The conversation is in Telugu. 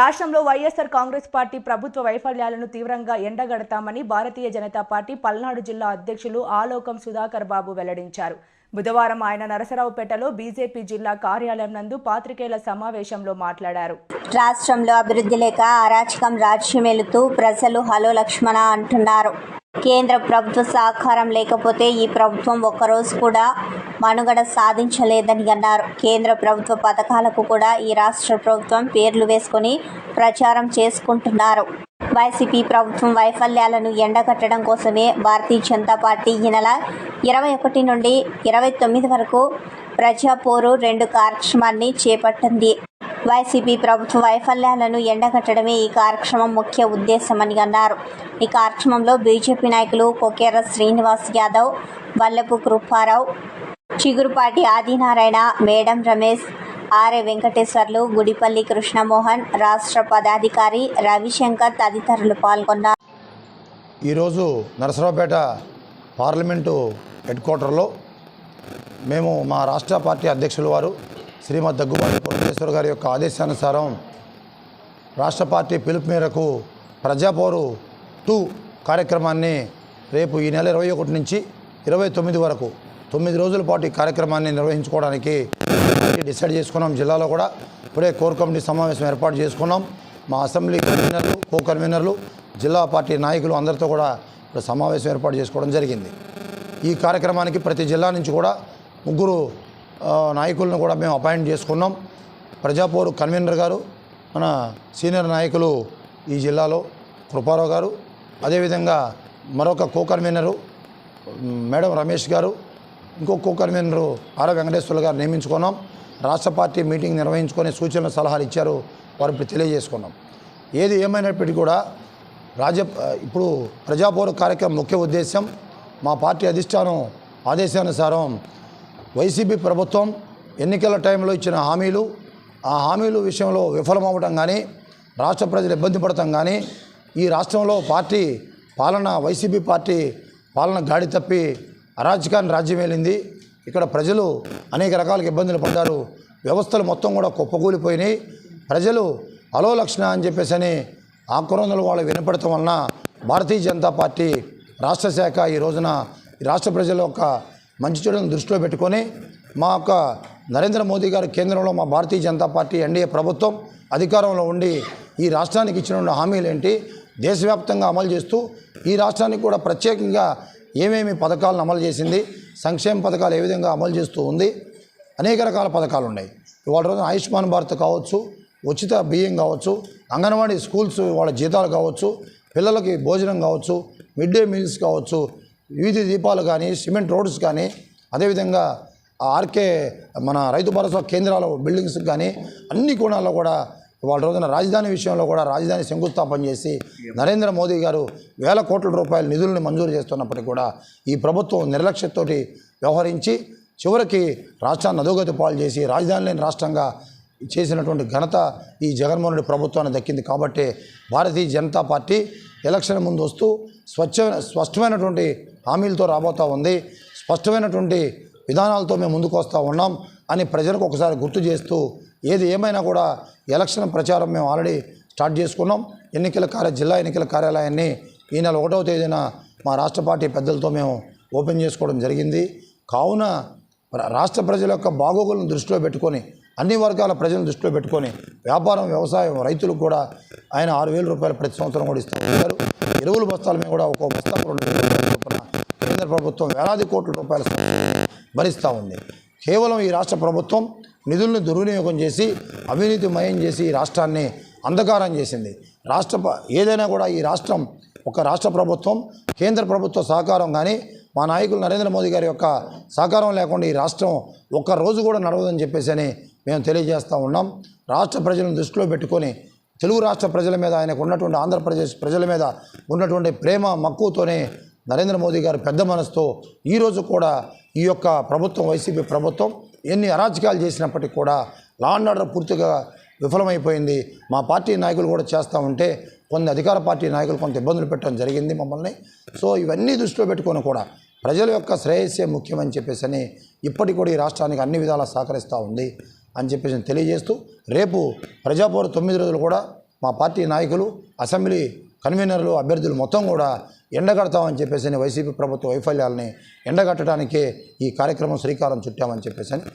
రాష్ట్రంలో వైఎస్ఆర్ కాంగ్రెస్ పార్టీ ప్రభుత్వ వైఫల్యాలను తీవ్రంగా ఎండగడతామని భారతీయ జనతా పార్టీ పల్నాడు జిల్లా అధ్యక్షులు ఆలోకం సుధాకర్ బాబు వెల్లడించారు. బుధవారం ఆయన నరసరావుపేటలో బీజేపీ జిల్లా కార్యాలయం నందు పాత్రికేయుల సమావేశంలో మాట్లాడారు. రాష్ట్రంలో అభివృద్ధి లేక అరాచకం రాజ్యమేలుతూ ప్రజలు హలో లక్ష్మణ అంటున్నారు. కేంద్ర ప్రభుత్వ సహకారం లేకపోతే ఈ ప్రభుత్వం ఒక్కరోజు కూడా మనుగడ సాధించలేదని అన్నారు. కేంద్ర ప్రభుత్వ పథకాలకు కూడా ఈ రాష్ట్ర ప్రభుత్వం పేర్లు వేసుకొని ప్రచారం చేసుకుంటున్నారు. వైసీపీ ప్రభుత్వం వైఫల్యాలను ఎండగట్టడం కోసమే భారతీయ జనతా పార్టీ ఈ నెల ఇరవై ఒకటి నుండి ఇరవై తొమ్మిది వరకు ప్రజాపోరు రెండు కార్యక్రమాన్ని చేపట్టింది. వైసీపీ ప్రభుత్వ వైఫల్యాలను ఎండగట్టడమే ఈ కార్యక్రమం ముఖ్య ఉద్దేశమని అన్నారు. ఈ కార్యక్రమంలో బీజేపీ నాయకులు కొకేర శ్రీనివాస్ యాదవ్ వల్లపు కృపారావు చిగురుపాటి ఆదినారాయణ మేడం రమేష్ ఆర్ఏ వెంకటేశ్వర్లు గుడిపల్లి కృష్ణమోహన్ రాష్ట్ర పదాధికారి రవిశంకర్ తదితరులు పాల్గొన్నారు. ఈరోజు నరసరావుపేట పార్లమెంటు హెడ్ క్వార్టర్లో మేము మా రాష్ట్ర పార్టీ అధ్యక్షుల వారు శ్రీమద్ దగ్గుబాటి పురంధేశ్వర్ గారి యొక్క ఆదేశానుసారం రాష్ట్ర పార్టీ పిలుపు మేరకు ప్రజాపోరు టూ కార్యక్రమాన్ని రేపు ఈ నెల ఇరవై ఒకటి నుంచి ఇరవై తొమ్మిది వరకు తొమ్మిది రోజుల పాటు ఈ కార్యక్రమాన్ని నిర్వహించుకోవడానికి డిసైడ్ చేసుకున్నాం. జిల్లాలో కూడా ఇప్పుడే కోర్ కమిటీ సమావేశం ఏర్పాటు చేసుకున్నాం. మా అసెంబ్లీ కన్వీనర్లు కో కన్వీనర్లు జిల్లా పార్టీ నాయకులు అందరితో కూడా ఇప్పుడు సమావేశం ఏర్పాటు చేసుకోవడం జరిగింది. ఈ కార్యక్రమానికి ప్రతి జిల్లా నుంచి కూడా ముగ్గురు నాయకులను కూడా మేము అపాయింట్ చేసుకున్నాం. ప్రజాపోరు కన్వీనర్ గారు మన సీనియర్ నాయకులు ఈ జిల్లాలో కృపారావు గారు అదేవిధంగా మరొక కో కన్వీనరు మేడం రమేష్ గారు ఇంకో కో కన్వీనరు ఆర వెంకటేశ్వర్లు గారు నియమించుకున్నాం. రాష్ట్ర పార్టీ మీటింగ్ నిర్వహించుకొని సూచనలు సలహాలు ఇచ్చారు. వారు ఇప్పుడు తెలియజేసుకున్నాం. ఏది ఏమైనప్పటికీ కూడా రాజ ఇప్పుడు ప్రజాపౌర కార్యక్రమం ముఖ్య ఉద్దేశం మా పార్టీ అధిష్టానం ఆదేశానుసారం వైసీపీ ప్రభుత్వం ఎన్నికల టైంలో ఇచ్చిన హామీలు ఆ హామీలు విషయంలో విఫలమవ్వటం కానీ రాష్ట్ర ప్రజలు ఇబ్బంది పడటం కానీ ఈ రాష్ట్రంలో పార్టీ పాలన వైసీపీ పార్టీ పాలన గాడి తప్పి అరాజకాన్ని రాజ్యం వెళ్ళింది ఇక్కడ ప్రజలు అనేక రకాల ఇబ్బందులు పడ్డారు. వ్యవస్థలు మొత్తం కూడా కుప్పకూలిపోయినాయి. ప్రజలు అలో లక్షణ అని చెప్పేసి అని ఆక్రోందలు వాళ్ళు వినపడటం వలన భారతీయ జనతా పార్టీ రాష్ట్ర శాఖ ఈ రోజున ఈ రాష్ట్ర ప్రజల యొక్క మంచి చెడులను దృష్టిలో పెట్టుకొని మా యొక్క నరేంద్ర మోదీ గారు కేంద్రంలో మా భారతీయ జనతా పార్టీ ఎన్డీఏ ప్రభుత్వం అధికారంలో ఉండి ఈ రాష్ట్రానికి ఇచ్చిన హామీలు ఏంటి? దేశవ్యాప్తంగా అమలు చేస్తూ ఈ రాష్ట్రానికి కూడా ప్రత్యేకంగా ఏమేమి పథకాలను అమలు చేసింది? సంక్షేమ పథకాలు ఏ విధంగా అమలు చేస్తూ ఉంది? అనేక రకాల పథకాలు ఉన్నాయి. ఇవాళ రోజున ఆయుష్మాన్ భారత్ కావచ్చు ఉచిత బియ్యం కావచ్చు అంగన్వాడీ స్కూల్స్ వాళ్ళ జీతాలు కావచ్చు పిల్లలకి భోజనం కావచ్చు మిడ్ డే మీల్స్ కావచ్చు వీధి దీపాలు కానీ సిమెంట్ రోడ్స్ కానీ అదేవిధంగా ఆర్కే మన రైతు భరోసా కేంద్రాల బిల్డింగ్స్ కానీ అన్ని కోణాల్లో కూడా వాళ్ళ రోజున రాజధాని విషయంలో కూడా రాజధాని శంకుస్థాపన చేసి నరేంద్ర మోదీ గారు వేల కోట్ల రూపాయల నిధుల్ని మంజూరు చేస్తున్నప్పటికీ కూడా ఈ ప్రభుత్వం నిర్లక్ష్యతోటి వ్యవహరించి చివరికి రాష్ట్రాన్ని అధోగతి పాలు చేసి రాజధాని లేని రాష్ట్రంగా చేసినటువంటి ఘనత ఈ జగన్మోహన్ రెడ్డి ప్రభుత్వానికి దక్కింది. కాబట్టి భారతీయ జనతా పార్టీ ఎలక్షన్ ముందు వస్తూ స్వచ్ఛ స్పష్టమైనటువంటి హామీలతో రాబోతూ ఉంది. స్పష్టమైనటువంటి విధానాలతో మేము ముందుకు వస్తూ ఉన్నాం అని ప్రజలకు ఒకసారి గుర్తు చేస్తూ ఏది ఏమైనా కూడా ఎలక్షన్ ప్రచారం మేము ఆల్రెడీ స్టార్ట్ చేసుకున్నాం. ఎన్నికల కార్య జిల్లా ఎన్నికల కార్యాలయాన్ని ఈ నెల ఒకటవ తేదీన మా రాష్ట్ర పార్టీ పెద్దలతో మేము ఓపెన్ చేసుకోవడం జరిగింది. కావున రాష్ట్ర ప్రజల యొక్క బాగోగులను దృష్టిలో పెట్టుకొని అన్ని వర్గాల ప్రజలను దృష్టిలో పెట్టుకొని వ్యాపారం వ్యవసాయం రైతులకు కూడా ఆయన ఆరు వేల రూపాయలు ప్రతి సంవత్సరం కూడా ఇస్తూ ఉంటారు ఎరువుల బస్తాల మీద కూడా ఒక్కో బస్తా రెండు వేల రూపాయల చొప్పున కేంద్ర ప్రభుత్వం వేలాది కోట్ల రూపాయల భరిస్తూ ఉంది. కేవలం ఈ రాష్ట్ర ప్రభుత్వం నిధులను దుర్వినియోగం చేసి అవినీతిమయం చేసి ఈ రాష్ట్రాన్ని అంధకారం చేసింది. రాష్ట్ర ఏదైనా కూడా ఈ రాష్ట్రం ఒక రాష్ట్ర ప్రభుత్వం కేంద్ర ప్రభుత్వ సహకారం కానీ మా నాయకులు నరేంద్ర మోదీ గారి యొక్క సహకారం లేకుండా ఈ రాష్ట్రం ఒక్క రోజు కూడా నడవదని చెప్పేసి అని మేము తెలియజేస్తూ ఉన్నాం. రాష్ట్ర ప్రజలను దృష్టిలో పెట్టుకొని తెలుగు రాష్ట్ర ప్రజల మీద ఆయనకు ఉన్నటువంటి ఆంధ్రప్రదేశ్ ప్రజల మీద ఉన్నటువంటి ప్రేమ మక్కువతోనే నరేంద్ర మోదీ గారు పెద్ద మనసుతో ఈరోజు కూడా ఈ యొక్క ప్రభుత్వం వైసీపీ ప్రభుత్వం ఎన్ని అరాచకాలు చేసినప్పటికీ కూడా లా అండ్ ఆర్డర్ పూర్తిగా విఫలమైపోయింది. మా పార్టీ నాయకులు కూడా చేస్తూ ఉంటే కొన్ని అధికార పార్టీ నాయకులు కొంత ఇబ్బందులు పెట్టడం జరిగింది మమ్మల్ని. సో ఇవన్నీ దృష్టిలో పెట్టుకొని కూడా ప్రజల యొక్క శ్రేయస్సే ముఖ్యమని చెప్పేసి అని ఇప్పటికి కూడా ఈ రాష్ట్రానికి అన్ని విధాలా సహకరిస్తూ ఉంది అని చెప్పేసి తెలియజేస్తూ రేపు ప్రజాపౌర తొమ్మిది రోజులు కూడా మా పార్టీ నాయకులు అసెంబ్లీ కన్వీనర్లు అభ్యర్థులు మొత్తం కూడా ఎండగడతామని చెప్పేసి వైసీపీ ప్రభుత్వ వైఫల్యాలని ఎండగట్టడానికే ఈ కార్యక్రమం శ్రీకారం చుట్టామని చెప్పేసి